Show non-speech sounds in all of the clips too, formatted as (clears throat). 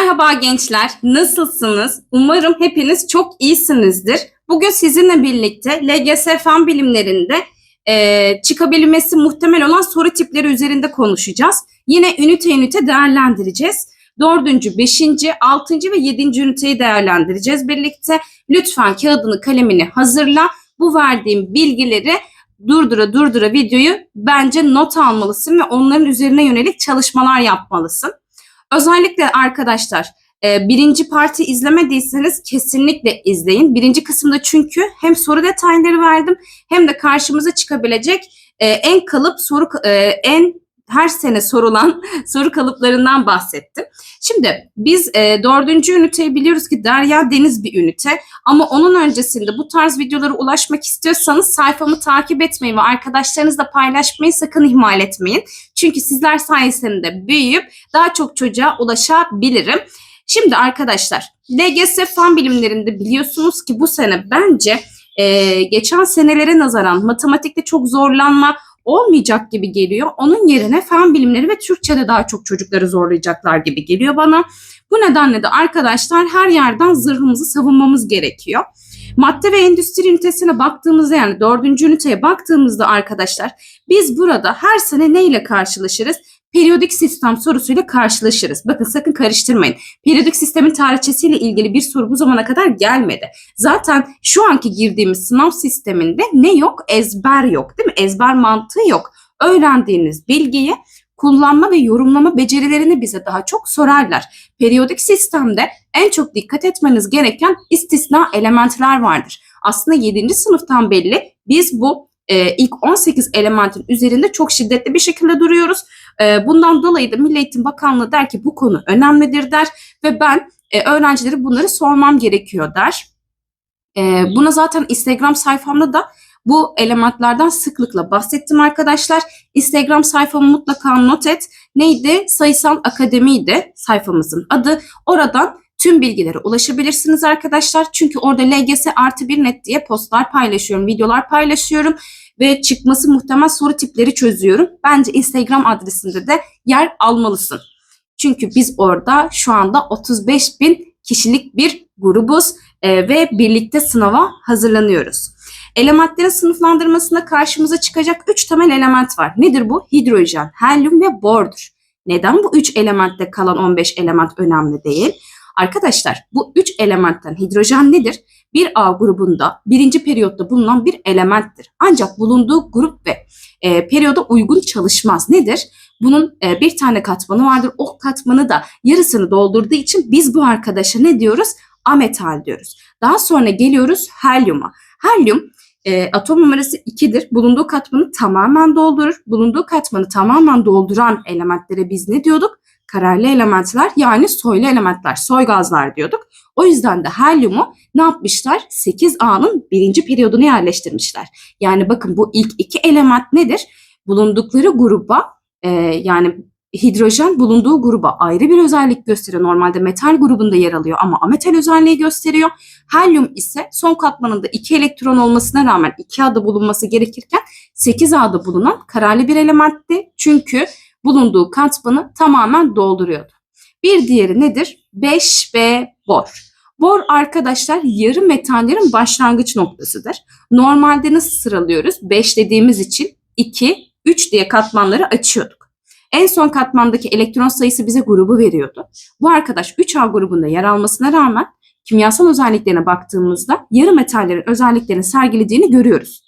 Merhaba gençler, nasılsınız? Umarım hepiniz çok iyisinizdir. Bugün sizinle birlikte LGS Fen Bilimlerinde e, çıkabilmesi muhtemel olan soru tipleri üzerinde konuşacağız. Yine ünite ünite değerlendireceğiz. Dördüncü, beşinci, altıncı ve yedinci üniteyi değerlendireceğiz birlikte. Lütfen kağıdını, kalemini hazırla. Bu verdiğim bilgileri durdura durdura videoyu bence not almalısın ve onların üzerine yönelik çalışmalar yapmalısın. Özellikle arkadaşlar e, birinci parti izlemediyseniz kesinlikle izleyin. Birinci kısımda çünkü hem soru detayları verdim hem de karşımıza çıkabilecek e, en kalıp soru e, en her sene sorulan (laughs) soru kalıplarından bahsettim. Şimdi biz e, dördüncü üniteyi biliyoruz ki Derya Deniz bir ünite ama onun öncesinde bu tarz videolara ulaşmak istiyorsanız sayfamı takip etmeyi ve arkadaşlarınızla paylaşmayı sakın ihmal etmeyin. Çünkü sizler sayesinde büyüyüp daha çok çocuğa ulaşabilirim. Şimdi arkadaşlar LGS fen bilimlerinde biliyorsunuz ki bu sene bence e, geçen senelere nazaran matematikte çok zorlanma olmayacak gibi geliyor. Onun yerine fen bilimleri ve Türkçe'de daha çok çocukları zorlayacaklar gibi geliyor bana. Bu nedenle de arkadaşlar her yerden zırhımızı savunmamız gerekiyor. Madde ve endüstri ünitesine baktığımızda yani dördüncü üniteye baktığımızda arkadaşlar biz burada her sene neyle karşılaşırız? Periyodik sistem sorusuyla karşılaşırız. Bakın sakın karıştırmayın. Periyodik sistemin tarihçesiyle ilgili bir soru bu zamana kadar gelmedi. Zaten şu anki girdiğimiz sınav sisteminde ne yok? Ezber yok değil mi? Ezber mantığı yok. Öğrendiğiniz bilgiyi kullanma ve yorumlama becerilerini bize daha çok sorarlar. Periyodik sistemde en çok dikkat etmeniz gereken istisna elementler vardır. Aslında 7. sınıftan belli biz bu e, ilk 18 elementin üzerinde çok şiddetli bir şekilde duruyoruz. E, bundan dolayı da Milli Eğitim Bakanlığı der ki bu konu önemlidir der ve ben e, öğrencilere bunları sormam gerekiyor der. E, buna zaten Instagram sayfamda da bu elementlerden sıklıkla bahsettim arkadaşlar. Instagram sayfamı mutlaka not et. Neydi? Sayısal Akademi'ydi sayfamızın adı. Oradan tüm bilgilere ulaşabilirsiniz arkadaşlar. Çünkü orada LGS artı bir net diye postlar paylaşıyorum, videolar paylaşıyorum ve çıkması muhtemel soru tipleri çözüyorum. Bence Instagram adresinde de yer almalısın. Çünkü biz orada şu anda 35 bin kişilik bir grubuz e, ve birlikte sınava hazırlanıyoruz. Elementlerin sınıflandırmasında karşımıza çıkacak 3 temel element var. Nedir bu? Hidrojen, helyum ve bordur. Neden bu 3 elementte kalan 15 element önemli değil? Arkadaşlar bu 3 elementten hidrojen nedir? Bir A grubunda birinci periyotta bulunan bir elementtir. Ancak bulunduğu grup ve e, periyoda uygun çalışmaz. Nedir? Bunun e, bir tane katmanı vardır. O katmanı da yarısını doldurduğu için biz bu arkadaşa ne diyoruz? Ametal diyoruz. Daha sonra geliyoruz helyuma. Helyum e, atom numarası 2'dir. Bulunduğu katmanı tamamen doldurur. Bulunduğu katmanı tamamen dolduran elementlere biz ne diyorduk? Kararlı elementler yani soylu elementler, soy gazlar diyorduk. O yüzden de helyumu ne yapmışlar? 8A'nın birinci periyodunu yerleştirmişler. Yani bakın bu ilk iki element nedir? Bulundukları gruba e, yani hidrojen bulunduğu gruba ayrı bir özellik gösteriyor. Normalde metal grubunda yer alıyor ama ametal özelliği gösteriyor. Helyum ise son katmanında 2 elektron olmasına rağmen 2A'da bulunması gerekirken 8A'da bulunan kararlı bir elementti. Çünkü bulunduğu katmanı tamamen dolduruyordu. Bir diğeri nedir? 5B bor. Bor arkadaşlar yarı metallerin başlangıç noktasıdır. Normalde nasıl sıralıyoruz? 5 dediğimiz için 2, 3 diye katmanları açıyorduk. En son katmandaki elektron sayısı bize grubu veriyordu. Bu arkadaş 3A grubunda yer almasına rağmen kimyasal özelliklerine baktığımızda yarı metallerin özelliklerini sergilediğini görüyoruz.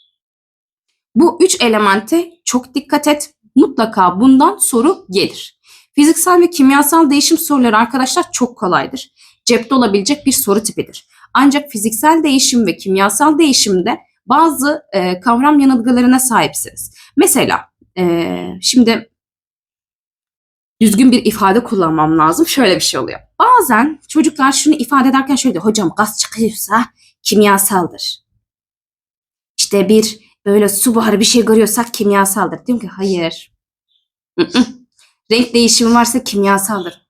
Bu üç elemente çok dikkat et. Mutlaka bundan soru gelir. Fiziksel ve kimyasal değişim soruları arkadaşlar çok kolaydır. Cepte olabilecek bir soru tipidir. Ancak fiziksel değişim ve kimyasal değişimde bazı e, kavram yanılgılarına sahipsiniz. Mesela e, şimdi düzgün bir ifade kullanmam lazım. Şöyle bir şey oluyor. Bazen çocuklar şunu ifade ederken şöyle diyor. Hocam gaz çıkıyorsa kimyasaldır. İşte bir böyle su buharı bir şey görüyorsak kimyasaldır. Diyorum ki hayır. Renk değişimi varsa kimyasaldır.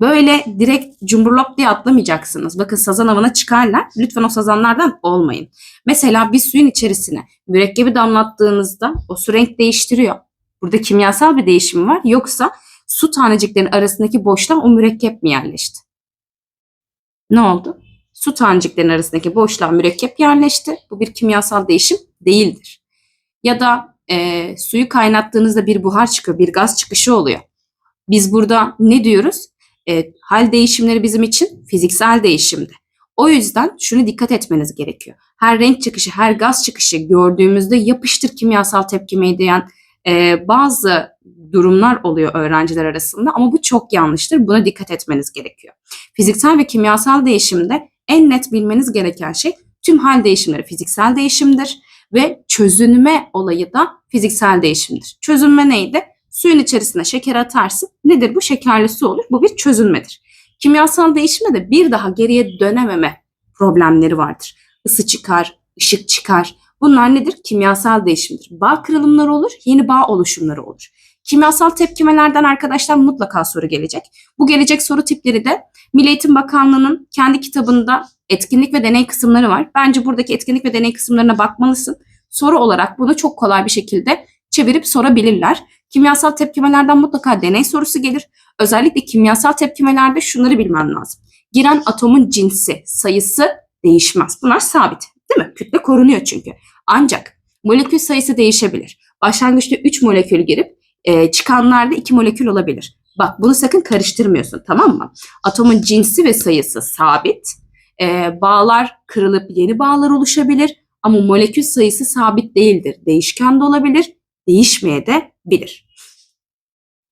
Böyle direkt cumburlop diye atlamayacaksınız. Bakın sazan avına çıkarlar. Lütfen o sazanlardan olmayın. Mesela bir suyun içerisine mürekkebi damlattığınızda o su renk değiştiriyor. Burada kimyasal bir değişim var. Yoksa su taneciklerinin arasındaki boşluğa o mürekkep mi yerleşti? Ne oldu? Su taneciklerinin arasındaki boşluğa mürekkep yerleşti. Bu bir kimyasal değişim değildir. Ya da e, suyu kaynattığınızda bir buhar çıkıyor, bir gaz çıkışı oluyor. Biz burada ne diyoruz? E, hal değişimleri bizim için fiziksel değişimdi. O yüzden şunu dikkat etmeniz gerekiyor. Her renk çıkışı, her gaz çıkışı gördüğümüzde yapıştır kimyasal tepkime diyen e, bazı durumlar oluyor öğrenciler arasında ama bu çok yanlıştır. Buna dikkat etmeniz gerekiyor. Fiziksel ve kimyasal değişimde en net bilmeniz gereken şey tüm hal değişimleri fiziksel değişimdir ve çözünme olayı da fiziksel değişimdir. Çözünme neydi? Suyun içerisine şeker atarsın. Nedir bu? Şekerli su olur. Bu bir çözünmedir. Kimyasal değişimde de bir daha geriye dönememe problemleri vardır. Isı çıkar, ışık çıkar. Bunlar nedir? Kimyasal değişimdir. Bağ kırılımları olur, yeni bağ oluşumları olur. Kimyasal tepkimelerden arkadaşlar mutlaka soru gelecek. Bu gelecek soru tipleri de Milli Eğitim Bakanlığı'nın kendi kitabında etkinlik ve deney kısımları var. Bence buradaki etkinlik ve deney kısımlarına bakmalısın. Soru olarak bunu çok kolay bir şekilde çevirip sorabilirler. Kimyasal tepkimelerden mutlaka deney sorusu gelir. Özellikle kimyasal tepkimelerde şunları bilmen lazım. Giren atomun cinsi, sayısı değişmez. Bunlar sabit değil mi? Kütle korunuyor çünkü. Ancak molekül sayısı değişebilir. Başlangıçta 3 molekül girip e, çıkanlarda 2 molekül olabilir. Bak bunu sakın karıştırmıyorsun tamam mı? Atomun cinsi ve sayısı sabit. E, bağlar kırılıp yeni bağlar oluşabilir. Ama molekül sayısı sabit değildir. Değişken de olabilir, değişmeye de bilir.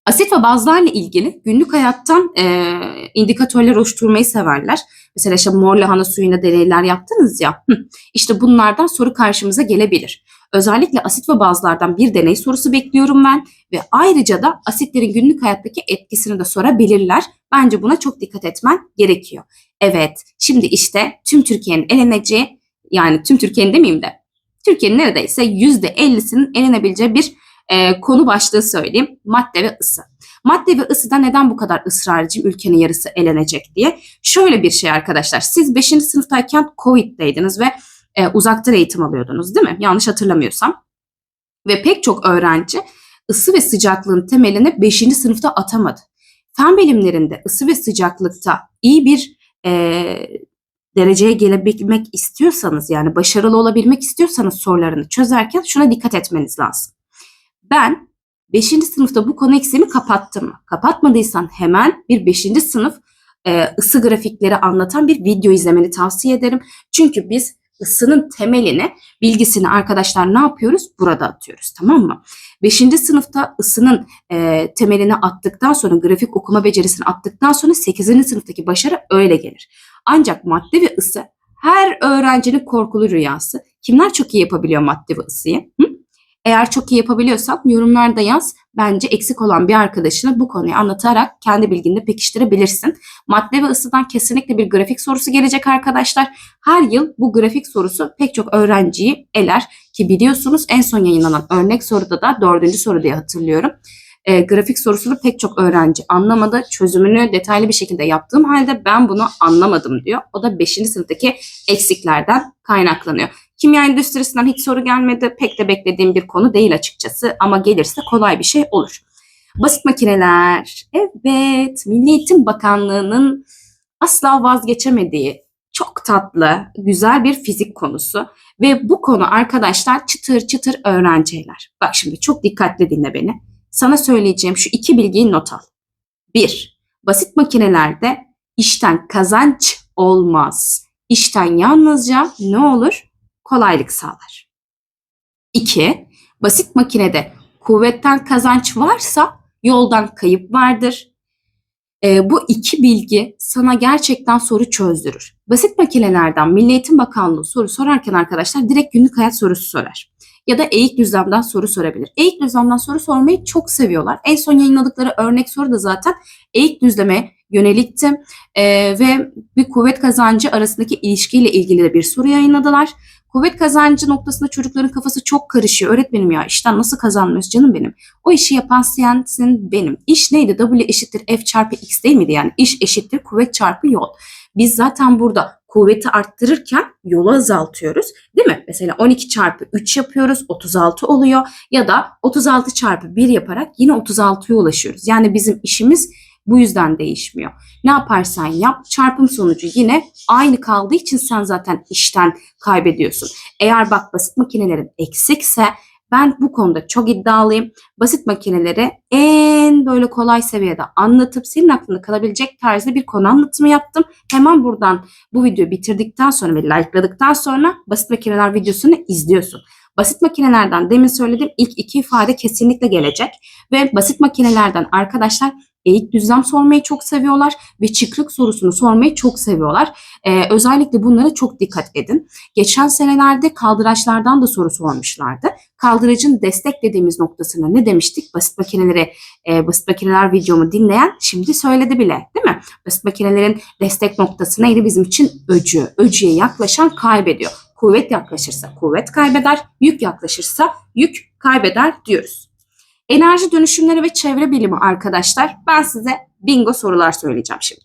Asit ve bazlarla ilgili günlük hayattan e, indikatörler oluşturmayı severler. Mesela işte mor lahana suyunda deneyler yaptınız ya. Hı, işte bunlardan soru karşımıza gelebilir. Özellikle asit ve bazlardan bir deney sorusu bekliyorum ben ve ayrıca da asitlerin günlük hayattaki etkisini de sorabilirler. Bence buna çok dikkat etmen gerekiyor. Evet, şimdi işte tüm Türkiye'nin eleneceği yani tüm Türkiye'nin demeyeyim de Türkiye'nin neredeyse %50'sinin elenebileceği bir e, konu başlığı söyleyeyim. Madde ve ısı. Madde ve ısıda neden bu kadar ısrarcıyım ülkenin yarısı elenecek diye. Şöyle bir şey arkadaşlar. Siz 5. sınıftayken Covid'deydiniz ve e, uzaktan eğitim alıyordunuz değil mi? Yanlış hatırlamıyorsam. Ve pek çok öğrenci ısı ve sıcaklığın temelini 5. sınıfta atamadı. Fen bilimlerinde ısı ve sıcaklıkta iyi bir e, dereceye gelebilmek istiyorsanız yani başarılı olabilmek istiyorsanız sorularını çözerken şuna dikkat etmeniz lazım. Ben 5. sınıfta bu konu eksiğimi kapattım mı? Kapatmadıysan hemen bir 5. sınıf e, ısı grafikleri anlatan bir video izlemeni tavsiye ederim. Çünkü biz ısının temelini, bilgisini arkadaşlar ne yapıyoruz? Burada atıyoruz tamam mı? 5. sınıfta ısının e, temelini attıktan sonra, grafik okuma becerisini attıktan sonra 8. sınıftaki başarı öyle gelir. Ancak madde ve ısı her öğrencinin korkulu rüyası. Kimler çok iyi yapabiliyor madde ve ısıyı? Hı? Eğer çok iyi yapabiliyorsan yorumlarda yaz. Bence eksik olan bir arkadaşına bu konuyu anlatarak kendi bilgini pekiştirebilirsin. Madde ve ısıdan kesinlikle bir grafik sorusu gelecek arkadaşlar. Her yıl bu grafik sorusu pek çok öğrenciyi eler ki biliyorsunuz en son yayınlanan örnek soruda da dördüncü soru diye hatırlıyorum. E, grafik sorusunu pek çok öğrenci anlamadı. Çözümünü detaylı bir şekilde yaptığım halde ben bunu anlamadım diyor. O da 5. sınıftaki eksiklerden kaynaklanıyor. Kimya endüstrisinden hiç soru gelmedi. Pek de beklediğim bir konu değil açıkçası ama gelirse kolay bir şey olur. Basit makineler. Evet, Milli Eğitim Bakanlığı'nın asla vazgeçemediği çok tatlı, güzel bir fizik konusu. Ve bu konu arkadaşlar çıtır çıtır öğrenciler. Bak şimdi çok dikkatli dinle beni. Sana söyleyeceğim şu iki bilgiyi not al. Bir, basit makinelerde işten kazanç olmaz. İşten yalnızca ne olur? Kolaylık sağlar. 2. Basit makinede kuvvetten kazanç varsa yoldan kayıp vardır. E, bu iki bilgi sana gerçekten soru çözdürür. Basit makinelerden Milli Eğitim Bakanlığı soru sorarken arkadaşlar direkt günlük hayat sorusu sorar. Ya da eğik düzlemden soru sorabilir. Eğik düzlemden soru sormayı çok seviyorlar. En son yayınladıkları örnek soru da zaten eğik düzleme yönelikti. E, ve bir kuvvet kazancı arasındaki ilişkiyle ilgili de bir soru yayınladılar. Kuvvet kazancı noktasında çocukların kafası çok karışıyor. Öğretmenim ya işten nasıl kazanmıyoruz canım benim. O işi yapan sensin benim. İş neydi? W eşittir F çarpı X değil miydi? Yani iş eşittir kuvvet çarpı yol. Biz zaten burada kuvveti arttırırken yolu azaltıyoruz. Değil mi? Mesela 12 çarpı 3 yapıyoruz 36 oluyor. Ya da 36 çarpı 1 yaparak yine 36'ya ulaşıyoruz. Yani bizim işimiz bu yüzden değişmiyor. Ne yaparsan yap çarpım sonucu yine aynı kaldığı için sen zaten işten kaybediyorsun. Eğer bak basit makinelerin eksikse ben bu konuda çok iddialıyım. Basit makineleri en böyle kolay seviyede anlatıp senin aklında kalabilecek tarzda bir konu anlatımı yaptım. Hemen buradan bu videoyu bitirdikten sonra ve likeladıktan sonra basit makineler videosunu izliyorsun. Basit makinelerden demin söylediğim ilk iki ifade kesinlikle gelecek. Ve basit makinelerden arkadaşlar eğik düzlem sormayı çok seviyorlar ve çıkrık sorusunu sormayı çok seviyorlar. Ee, özellikle bunlara çok dikkat edin. Geçen senelerde kaldıraçlardan da soru sormuşlardı. Kaldıracın destek dediğimiz noktasına ne demiştik? Basit makineleri, e, basit makineler videomu dinleyen şimdi söyledi bile değil mi? Basit makinelerin destek noktası neydi bizim için? Öcü. Öcüye yaklaşan kaybediyor. Kuvvet yaklaşırsa kuvvet kaybeder, yük yaklaşırsa yük kaybeder diyoruz. Enerji dönüşümleri ve çevre bilimi arkadaşlar. Ben size bingo sorular söyleyeceğim şimdi.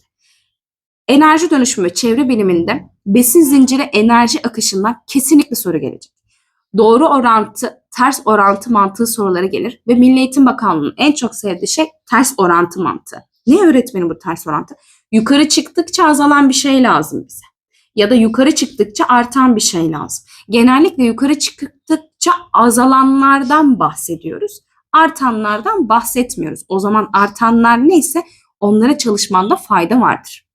Enerji dönüşümü ve çevre biliminde besin zinciri enerji akışından kesinlikle soru gelecek. Doğru orantı, ters orantı mantığı soruları gelir ve Milli Eğitim Bakanlığı'nın en çok sevdiği şey ters orantı mantığı. Ne öğretmeni bu ters orantı? Yukarı çıktıkça azalan bir şey lazım bize. Ya da yukarı çıktıkça artan bir şey lazım. Genellikle yukarı çıktıkça azalanlardan bahsediyoruz artanlardan bahsetmiyoruz. O zaman artanlar neyse onlara çalışmanda fayda vardır.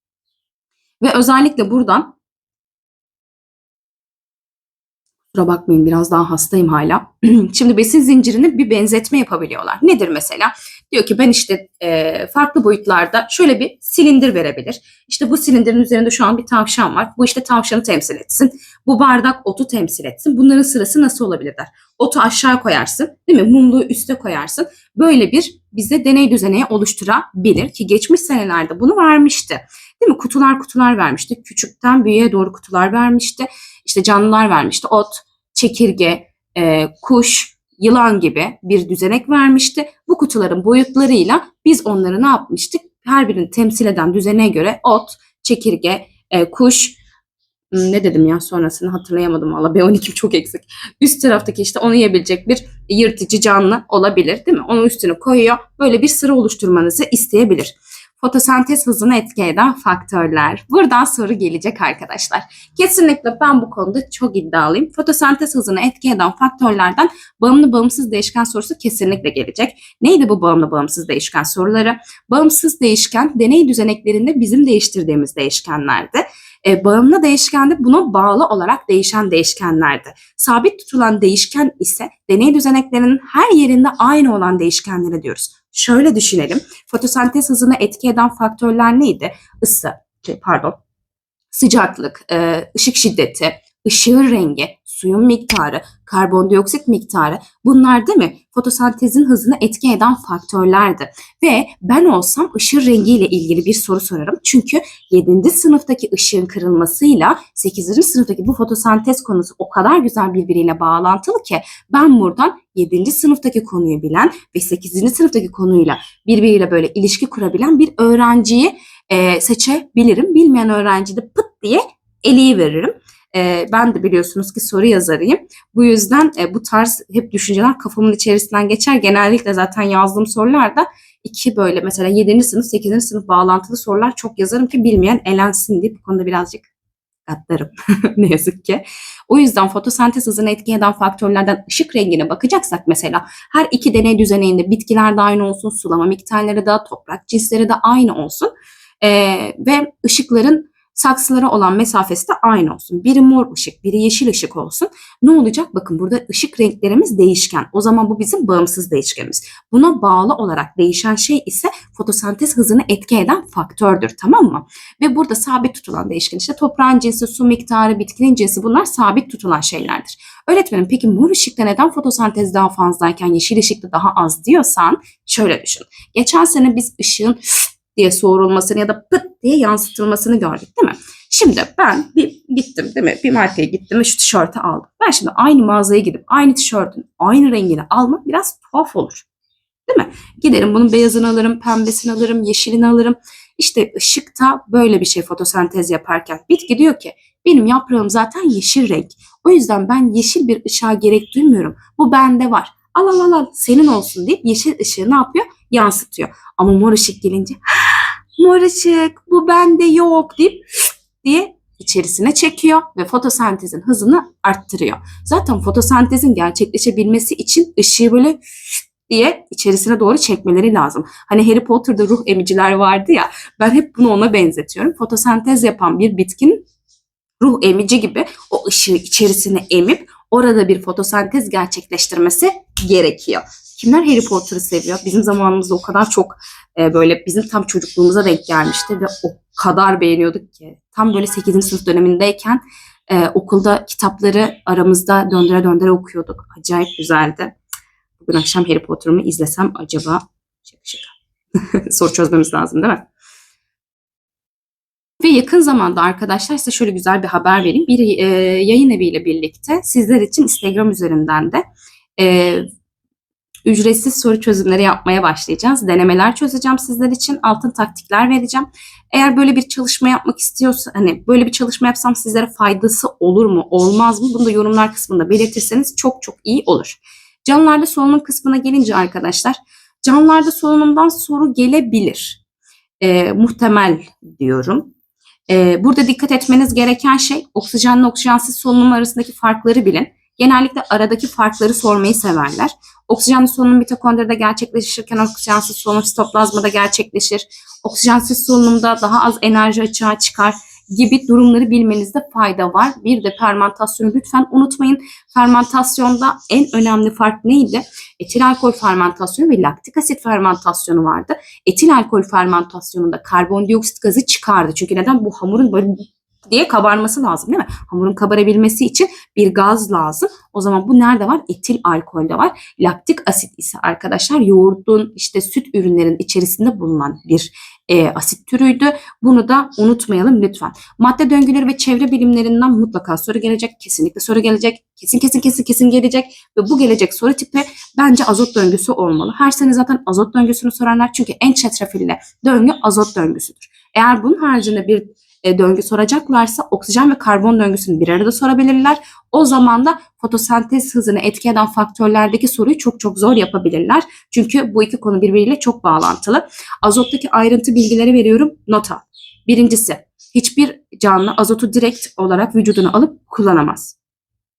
Ve özellikle buradan Kusura bakmayın biraz daha hastayım hala. (clears throat) Şimdi besin zincirini bir benzetme yapabiliyorlar. Nedir mesela? Diyor ki ben işte e, farklı boyutlarda şöyle bir silindir verebilir. İşte bu silindirin üzerinde şu an bir tavşan var. Bu işte tavşanı temsil etsin. Bu bardak otu temsil etsin. Bunların sırası nasıl olabilir der. Otu aşağı koyarsın değil mi? Mumluğu üste koyarsın. Böyle bir bize deney düzeneği oluşturabilir ki geçmiş senelerde bunu vermişti. Değil mi? Kutular kutular vermişti. Küçükten büyüğe doğru kutular vermişti. İşte canlılar vermişti. Ot, çekirge, e, kuş, yılan gibi bir düzenek vermişti. Bu kutuların boyutlarıyla biz onları ne yapmıştık? Her birini temsil eden düzene göre ot, çekirge, e, kuş, hmm, ne dedim ya sonrasını hatırlayamadım valla B12 çok eksik. Üst taraftaki işte onu yiyebilecek bir yırtıcı canlı olabilir değil mi? Onu üstüne koyuyor. Böyle bir sıra oluşturmanızı isteyebilir fotosentez hızını etki eden faktörler. Buradan soru gelecek arkadaşlar. Kesinlikle ben bu konuda çok iddialıyım. Fotosentez hızını etki eden faktörlerden bağımlı bağımsız değişken sorusu kesinlikle gelecek. Neydi bu bağımlı bağımsız değişken soruları? Bağımsız değişken deney düzeneklerinde bizim değiştirdiğimiz değişkenlerdi. E, bağımlı değişken de buna bağlı olarak değişen değişkenlerdi. Sabit tutulan değişken ise deney düzeneklerinin her yerinde aynı olan değişkenlere diyoruz. Şöyle düşünelim. Fotosentez hızını etki eden faktörler neydi? Isı, şey, pardon, sıcaklık, ışık şiddeti, ışığın rengi, suyun miktarı, karbondioksit miktarı bunlar değil mi fotosentezin hızını etki eden faktörlerdi. Ve ben olsam ışığın rengiyle ilgili bir soru sorarım. Çünkü 7. sınıftaki ışığın kırılmasıyla 8. sınıftaki bu fotosentez konusu o kadar güzel birbiriyle bağlantılı ki ben buradan 7. sınıftaki konuyu bilen ve 8. sınıftaki konuyla birbiriyle böyle ilişki kurabilen bir öğrenciyi e, seçebilirim. Bilmeyen öğrenci de pıt diye eliyi veririm. E, ben de biliyorsunuz ki soru yazarıyım. Bu yüzden e, bu tarz hep düşünceler kafamın içerisinden geçer. Genellikle zaten yazdığım sorularda iki böyle mesela 7. sınıf 8. sınıf bağlantılı sorular çok yazarım ki bilmeyen elensin diye bu konuda birazcık katlarım (laughs) ne yazık ki. O yüzden fotosentez hızını etki eden faktörlerden ışık rengine bakacaksak mesela her iki deney düzeninde bitkiler de aynı olsun, sulama miktarları da, toprak cinsleri de aynı olsun. Ee, ve ışıkların saksılara olan mesafesi de aynı olsun. Biri mor ışık, biri yeşil ışık olsun. Ne olacak? Bakın burada ışık renklerimiz değişken. O zaman bu bizim bağımsız değişkenimiz. Buna bağlı olarak değişen şey ise fotosentez hızını etki eden faktördür. Tamam mı? Ve burada sabit tutulan değişken işte toprağın cinsi, su miktarı, bitkinin cinsi bunlar sabit tutulan şeylerdir. Öğretmenim peki mor ışıkta neden fotosentez daha fazlayken yeşil ışıkta daha az diyorsan şöyle düşün. Geçen sene biz ışığın (sniffs) diye soğurulmasını ya da pıt diye yansıtılmasını gördük değil mi? Şimdi ben bir gittim değil mi? Bir markaya gittim ve şu tişörtü aldım. Ben şimdi aynı mağazaya gidip aynı tişörtün aynı rengini almak biraz tuhaf olur. Değil mi? Giderim bunun beyazını alırım, pembesini alırım, yeşilini alırım. İşte ışık da böyle bir şey fotosentez yaparken. Bitki diyor ki benim yaprağım zaten yeşil renk. O yüzden ben yeşil bir ışığa gerek duymuyorum. Bu bende var. Al al al al senin olsun deyip yeşil ışığı ne yapıyor? Yansıtıyor. Ama mor ışık gelince mor ışık bu bende yok deyip (sniffs) diye içerisine çekiyor ve fotosentezin hızını arttırıyor. Zaten fotosentezin gerçekleşebilmesi için ışığı böyle (sniffs) diye içerisine doğru çekmeleri lazım. Hani Harry Potter'da ruh emiciler vardı ya ben hep bunu ona benzetiyorum. Fotosentez yapan bir bitkinin ruh emici gibi o ışığı içerisine emip orada bir fotosentez gerçekleştirmesi gerekiyor. Kimler Harry Potter'ı seviyor? Bizim zamanımızda o kadar çok e, böyle bizim tam çocukluğumuza denk gelmişti ve o kadar beğeniyorduk ki. Tam böyle 8. sınıf dönemindeyken e, okulda kitapları aramızda döndüre döndüre okuyorduk. Acayip güzeldi. Bugün akşam Harry Potter'ımı izlesem acaba şaka şaka. (laughs) Soru çözmemiz lazım değil mi? Ve yakın zamanda arkadaşlar size şöyle güzel bir haber vereyim. Bir e, yayın eviyle birlikte sizler için Instagram üzerinden de e, ücretsiz soru çözümleri yapmaya başlayacağız. Denemeler çözeceğim sizler için. Altın taktikler vereceğim. Eğer böyle bir çalışma yapmak istiyorsa hani böyle bir çalışma yapsam sizlere faydası olur mu olmaz mı? Bunu da yorumlar kısmında belirtirseniz çok çok iyi olur. Canlılarda solunum kısmına gelince arkadaşlar canlılarda solunumdan soru gelebilir. E, muhtemel diyorum. E, burada dikkat etmeniz gereken şey oksijenle oksijensiz solunum arasındaki farkları bilin. Genellikle aradaki farkları sormayı severler. Oksijenli solunum mitokondride gerçekleşirken oksijensiz solunum sitoplazmada gerçekleşir. Oksijensiz solunumda daha az enerji açığa çıkar gibi durumları bilmenizde fayda var. Bir de fermentasyonu lütfen unutmayın. Fermentasyonda en önemli fark neydi? Etil alkol fermentasyonu ve laktik asit fermentasyonu vardı. Etil alkol fermentasyonunda karbondioksit gazı çıkardı. Çünkü neden? Bu hamurun böyle diye kabarması lazım değil mi? Hamurun kabarabilmesi için bir gaz lazım. O zaman bu nerede var? Etil alkolde var. Laktik asit ise arkadaşlar yoğurdun işte süt ürünlerin içerisinde bulunan bir e, asit türüydü. Bunu da unutmayalım lütfen. Madde döngüleri ve çevre bilimlerinden mutlaka soru gelecek. Kesinlikle soru gelecek. Kesin kesin kesin kesin gelecek. Ve bu gelecek soru tipi bence azot döngüsü olmalı. Her sene zaten azot döngüsünü sorarlar. Çünkü en çetrefilli döngü azot döngüsüdür. Eğer bunun haricinde bir e, döngü soracaklarsa oksijen ve karbon döngüsünü bir arada sorabilirler. O zaman da fotosentez hızını etki eden faktörlerdeki soruyu çok çok zor yapabilirler. Çünkü bu iki konu birbiriyle çok bağlantılı. Azottaki ayrıntı bilgileri veriyorum nota. Birincisi hiçbir canlı azotu direkt olarak vücuduna alıp kullanamaz.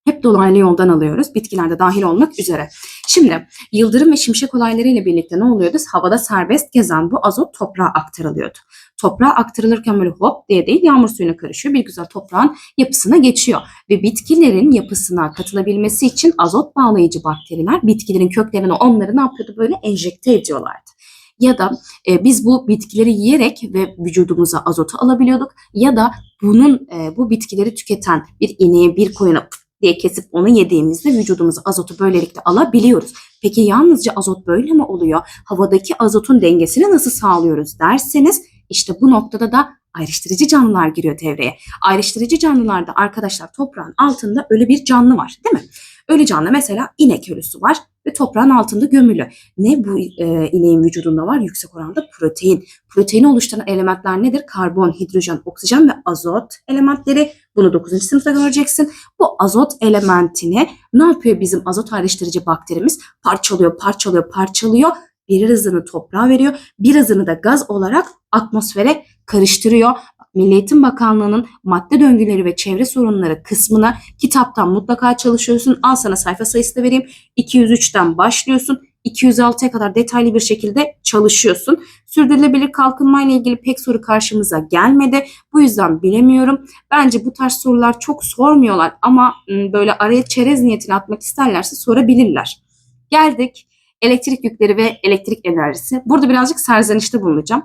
Hep dolaylı yoldan alıyoruz. Bitkilerde dahil olmak üzere. Şimdi yıldırım ve şimşek olayları ile birlikte ne oluyordu? Havada serbest gezen bu azot toprağa aktarılıyordu. Toprağa aktarılırken böyle hop diye değil yağmur suyuna karışıyor. Bir güzel toprağın yapısına geçiyor. Ve bitkilerin yapısına katılabilmesi için azot bağlayıcı bakteriler bitkilerin köklerine onları ne yapıyordu? Böyle enjekte ediyorlardı. Ya da e, biz bu bitkileri yiyerek ve vücudumuza azotu alabiliyorduk. Ya da bunun e, bu bitkileri tüketen bir ineğe bir koyuna diye kesip onu yediğimizde vücudumuza azotu böylelikle alabiliyoruz. Peki yalnızca azot böyle mi oluyor? Havadaki azotun dengesini nasıl sağlıyoruz derseniz işte bu noktada da ayrıştırıcı canlılar giriyor devreye. Ayrıştırıcı canlılarda arkadaşlar toprağın altında ölü bir canlı var değil mi? Ölü canlı mesela inek ölüsü var ve toprağın altında gömülü. Ne bu e, ineğin vücudunda var? Yüksek oranda protein. Proteini oluşturan elementler nedir? Karbon, hidrojen, oksijen ve azot elementleri. Bunu 9. sınıfta göreceksin. Bu azot elementini ne yapıyor bizim azot ayrıştırıcı bakterimiz? Parçalıyor, parçalıyor, parçalıyor. Birazını toprağa veriyor. Birazını da gaz olarak atmosfere karıştırıyor. Milli Eğitim Bakanlığı'nın madde döngüleri ve çevre sorunları kısmına kitaptan mutlaka çalışıyorsun. Al sana sayfa sayısı da vereyim. 203'ten başlıyorsun. 206'ya kadar detaylı bir şekilde çalışıyorsun. Sürdürülebilir kalkınma ile ilgili pek soru karşımıza gelmedi. Bu yüzden bilemiyorum. Bence bu tarz sorular çok sormuyorlar ama ım, böyle araya çerez niyetini atmak isterlerse sorabilirler. Geldik elektrik yükleri ve elektrik enerjisi. Burada birazcık serzenişte bulunacağım.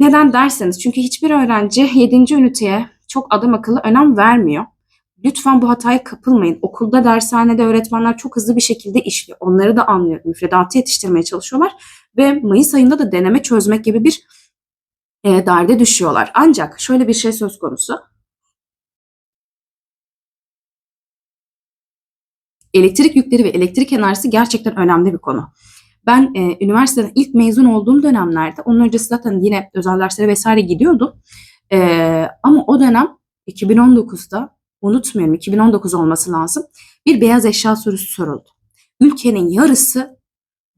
Neden derseniz çünkü hiçbir öğrenci 7. üniteye çok adam akıllı önem vermiyor. Lütfen bu hataya kapılmayın. Okulda, dershanede öğretmenler çok hızlı bir şekilde işliyor. Onları da anlıyorum. Müfredatı yetiştirmeye çalışıyorlar. Ve Mayıs ayında da deneme çözmek gibi bir e, derde düşüyorlar. Ancak şöyle bir şey söz konusu. Elektrik yükleri ve elektrik enerjisi gerçekten önemli bir konu. Ben e, üniversiteden ilk mezun olduğum dönemlerde onun öncesi zaten yine özel derslere vesaire gidiyordum. E, ama o dönem 2019'da unutmuyorum 2019 olması lazım. Bir beyaz eşya sorusu soruldu. Ülkenin yarısı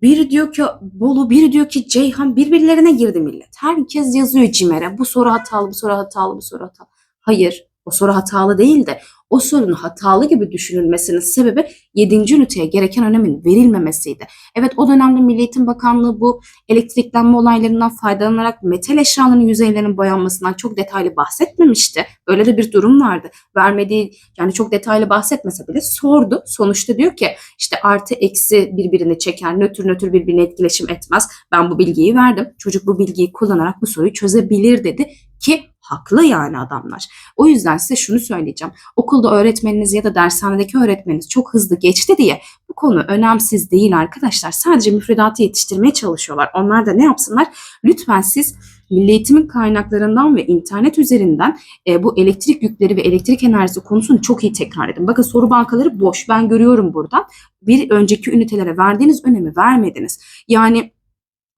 biri diyor ki Bolu, biri diyor ki Ceyhan birbirlerine girdi millet. Herkes yazıyor CİMER'e bu soru hatalı, bu soru hatalı, bu soru hatalı. Hayır o soru hatalı değil de o sorunun hatalı gibi düşünülmesinin sebebi 7. üniteye gereken önemin verilmemesiydi. Evet o dönemde Milli Eğitim Bakanlığı bu elektriklenme olaylarından faydalanarak metal eşyaların yüzeylerinin boyanmasından çok detaylı bahsetmemişti. Öyle de bir durum vardı. Vermediği yani çok detaylı bahsetmese bile sordu. Sonuçta diyor ki işte artı eksi birbirini çeker, nötr nötr birbirine etkileşim etmez. Ben bu bilgiyi verdim. Çocuk bu bilgiyi kullanarak bu soruyu çözebilir dedi ki haklı yani adamlar. O yüzden size şunu söyleyeceğim. Okulda öğretmeniniz ya da dershanedeki öğretmeniniz çok hızlı geçti diye bu konu önemsiz değil arkadaşlar. Sadece müfredatı yetiştirmeye çalışıyorlar. Onlar da ne yapsınlar? Lütfen siz Milli Eğitimin kaynaklarından ve internet üzerinden e, bu elektrik yükleri ve elektrik enerjisi konusunu çok iyi tekrar edin. Bakın soru bankaları boş. Ben görüyorum buradan. Bir önceki ünitelere verdiğiniz önemi vermediniz. Yani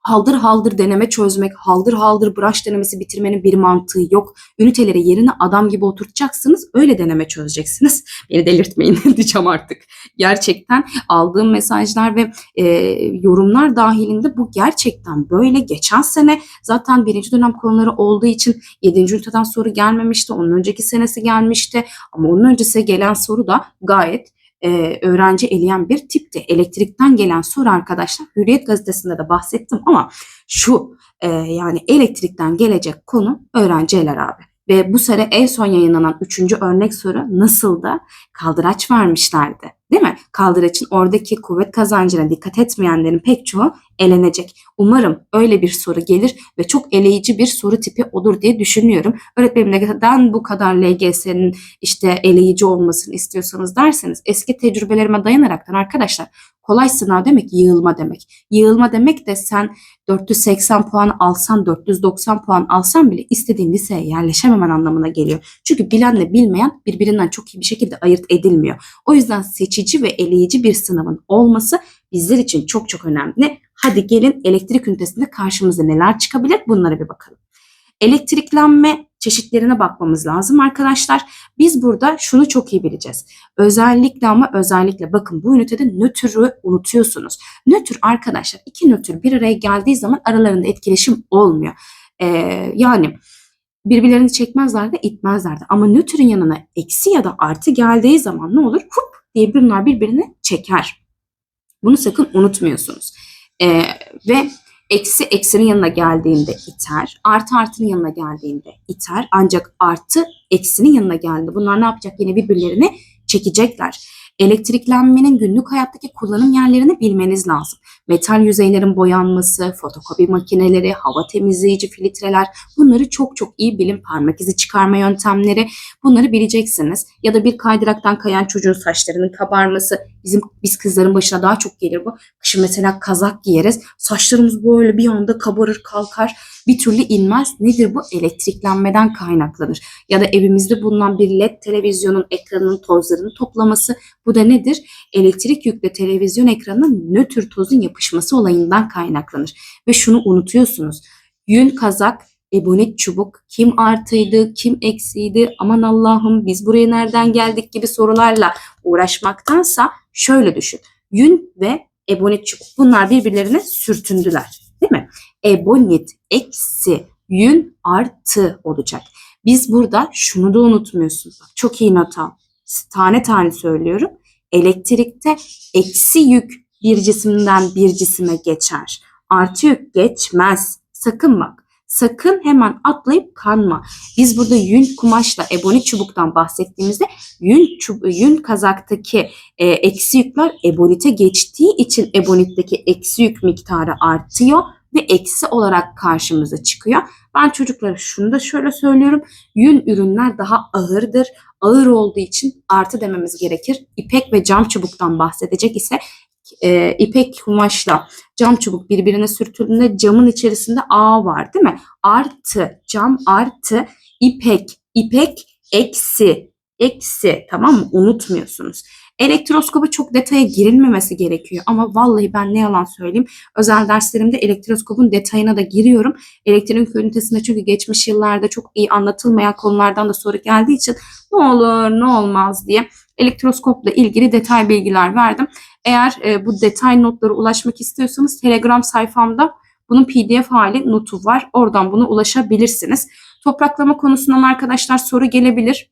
haldır haldır deneme çözmek, haldır haldır branş denemesi bitirmenin bir mantığı yok. Üniteleri yerine adam gibi oturtacaksınız, öyle deneme çözeceksiniz. (laughs) Beni delirtmeyin (laughs) diyeceğim artık. Gerçekten aldığım mesajlar ve e, yorumlar dahilinde bu gerçekten böyle. Geçen sene zaten birinci dönem konuları olduğu için 7. üniteden soru gelmemişti. Onun önceki senesi gelmişti. Ama onun öncesi gelen soru da gayet e, öğrenci eleyen bir tipti. Elektrikten gelen soru arkadaşlar Hürriyet gazetesinde de bahsettim ama şu e, yani elektrikten gelecek konu öğrenci eler abi. Ve bu sene en son yayınlanan üçüncü örnek soru nasıldı? Kaldıraç vermişlerdi. Değil mi? Kaldıraçın oradaki kuvvet kazancına dikkat etmeyenlerin pek çoğu elenecek. Umarım öyle bir soru gelir ve çok eleyici bir soru tipi olur diye düşünüyorum. Öğretmenim neden bu kadar LGS'nin işte eleyici olmasını istiyorsanız derseniz eski tecrübelerime dayanaraktan arkadaşlar kolay sınav demek yığılma demek. Yığılma demek de sen 480 puan alsan 490 puan alsan bile istediğin liseye yerleşememen anlamına geliyor. Çünkü bilenle bilmeyen birbirinden çok iyi bir şekilde ayırt edilmiyor. O yüzden seçici ve eleyici bir sınavın olması bizler için çok çok önemli. Hadi gelin elektrik ünitesinde karşımıza neler çıkabilir bunlara bir bakalım. Elektriklenme çeşitlerine bakmamız lazım arkadaşlar. Biz burada şunu çok iyi bileceğiz. Özellikle ama özellikle bakın bu ünitede nötrü unutuyorsunuz. Nötr arkadaşlar iki nötr bir araya geldiği zaman aralarında etkileşim olmuyor. Ee, yani birbirlerini çekmezler de itmezler de. Ama nötrün yanına eksi ya da artı geldiği zaman ne olur? Hup diye bunlar birbirini çeker. Bunu sakın unutmuyorsunuz. Ee, ve eksi eksinin yanına geldiğinde iter, artı artının yanına geldiğinde iter. Ancak artı eksinin yanına geldiğinde bunlar ne yapacak? Yine birbirlerini çekecekler. Elektriklenmenin günlük hayattaki kullanım yerlerini bilmeniz lazım. Metal yüzeylerin boyanması, fotokopi makineleri, hava temizleyici filtreler bunları çok çok iyi bilin. Parmak izi çıkarma yöntemleri bunları bileceksiniz. Ya da bir kaydıraktan kayan çocuğun saçlarının kabarması bizim biz kızların başına daha çok gelir bu. Kışın mesela kazak giyeriz. Saçlarımız böyle bir anda kabarır kalkar bir türlü inmez. Nedir bu? Elektriklenmeden kaynaklanır. Ya da evimizde bulunan bir led televizyonun ekranının tozlarını toplaması. Bu da nedir? Elektrik yüklü televizyon ekranının nötr tozun yapışması olayından kaynaklanır. Ve şunu unutuyorsunuz. Yün kazak, ebonet çubuk, kim artıydı, kim eksiydi, aman Allah'ım biz buraya nereden geldik gibi sorularla uğraşmaktansa şöyle düşün. Yün ve ebonet çubuk bunlar birbirlerine sürtündüler. Değil mi? Ebonit eksi yün artı olacak. Biz burada şunu da unutmuyorsunuz. Çok iyi not al. Tane tane söylüyorum. Elektrikte eksi yük bir cisimden bir cisime geçer. Artı yük geçmez. Sakın bak. Sakın hemen atlayıp kanma. Biz burada yün kumaşla ebonit çubuktan bahsettiğimizde yün, çub yün kazaktaki e, eksi yükler ebonite geçtiği için ebonitteki eksi yük miktarı artıyor ve eksi olarak karşımıza çıkıyor. Ben çocuklara şunu da şöyle söylüyorum. Yün ürünler daha ağırdır. Ağır olduğu için artı dememiz gerekir. İpek ve cam çubuktan bahsedecek ise e, ipek kumaşla cam çubuk birbirine sürtüldüğünde camın içerisinde A var değil mi? Artı cam artı ipek ipek eksi eksi tamam mı? Unutmuyorsunuz. Elektroskopa çok detaya girilmemesi gerekiyor ama vallahi ben ne yalan söyleyeyim özel derslerimde elektroskopun detayına da giriyorum. Elektrik ünitesinde çünkü geçmiş yıllarda çok iyi anlatılmayan konulardan da soru geldiği için ne olur ne olmaz diye elektroskopla ilgili detay bilgiler verdim. Eğer e, bu detay notlara ulaşmak istiyorsanız Telegram sayfamda bunun PDF hali notu var. Oradan buna ulaşabilirsiniz. Topraklama konusundan arkadaşlar soru gelebilir.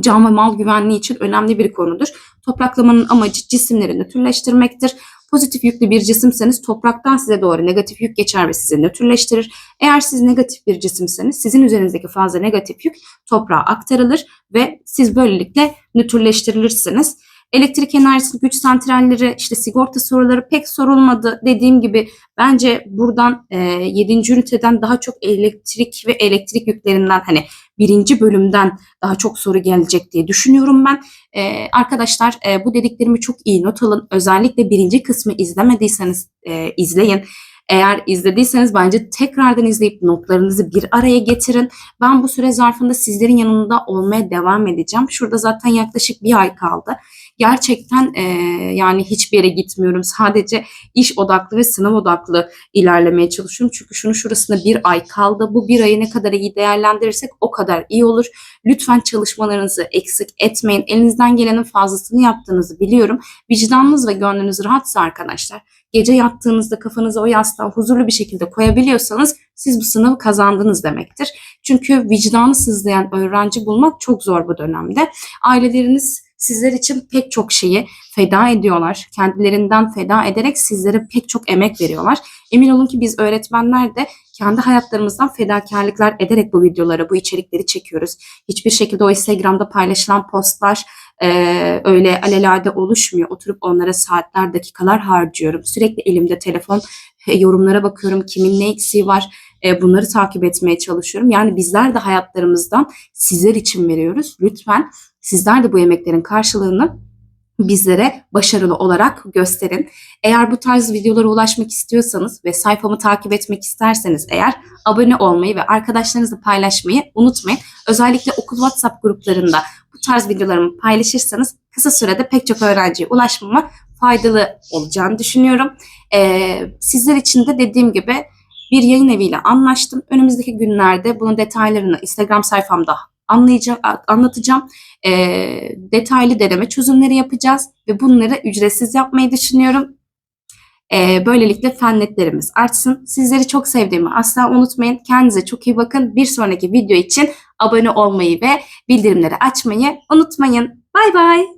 Can ve mal güvenliği için önemli bir konudur. Topraklamanın amacı cisimleri nötrleştirmektir. Pozitif yüklü bir cisimseniz topraktan size doğru negatif yük geçer ve sizi nötrleştirir. Eğer siz negatif bir cisimseniz sizin üzerinizdeki fazla negatif yük toprağa aktarılır ve siz böylelikle nötrleştirilirsiniz. Elektrik enerjisi, güç santralleri, işte sigorta soruları pek sorulmadı. Dediğim gibi bence buradan e, 7. üniteden daha çok elektrik ve elektrik yüklerinden hani birinci bölümden daha çok soru gelecek diye düşünüyorum ben. E, arkadaşlar e, bu dediklerimi çok iyi not alın. Özellikle birinci kısmı izlemediyseniz e, izleyin. Eğer izlediyseniz bence tekrardan izleyip notlarınızı bir araya getirin. Ben bu süre zarfında sizlerin yanında olmaya devam edeceğim. Şurada zaten yaklaşık bir ay kaldı. Gerçekten e, yani hiçbir yere gitmiyorum. Sadece iş odaklı ve sınav odaklı ilerlemeye çalışıyorum. Çünkü şunu şurasında bir ay kaldı. Bu bir ayı ne kadar iyi değerlendirirsek o kadar iyi olur. Lütfen çalışmalarınızı eksik etmeyin. Elinizden gelenin fazlasını yaptığınızı biliyorum. Vicdanınız ve gönlünüz rahatsa arkadaşlar gece yattığınızda kafanızı o yastığa huzurlu bir şekilde koyabiliyorsanız siz bu sınavı kazandınız demektir. Çünkü vicdanı sızlayan öğrenci bulmak çok zor bu dönemde. Aileleriniz sizler için pek çok şeyi feda ediyorlar. Kendilerinden feda ederek sizlere pek çok emek veriyorlar. Emin olun ki biz öğretmenler de kendi hayatlarımızdan fedakarlıklar ederek bu videoları, bu içerikleri çekiyoruz. Hiçbir şekilde o Instagram'da paylaşılan postlar e, öyle alelade oluşmuyor. Oturup onlara saatler, dakikalar harcıyorum. Sürekli elimde telefon, e, yorumlara bakıyorum. Kimin ne eksiği var? E, bunları takip etmeye çalışıyorum. Yani bizler de hayatlarımızdan sizler için veriyoruz. Lütfen sizler de bu emeklerin karşılığını bizlere başarılı olarak gösterin. Eğer bu tarz videolara ulaşmak istiyorsanız ve sayfamı takip etmek isterseniz eğer abone olmayı ve arkadaşlarınızla paylaşmayı unutmayın. Özellikle okul WhatsApp gruplarında bu tarz videolarımı paylaşırsanız kısa sürede pek çok öğrenciye ulaşmama faydalı olacağını düşünüyorum. Ee, sizler için de dediğim gibi bir yayın eviyle anlaştım. Önümüzdeki günlerde bunun detaylarını Instagram sayfamda anlayacağım, anlatacağım. E, detaylı deneme çözümleri yapacağız ve bunları ücretsiz yapmayı düşünüyorum. E, böylelikle fen netlerimiz artsın. Sizleri çok sevdiğimi asla unutmayın. Kendinize çok iyi bakın. Bir sonraki video için abone olmayı ve bildirimleri açmayı unutmayın. Bay bay.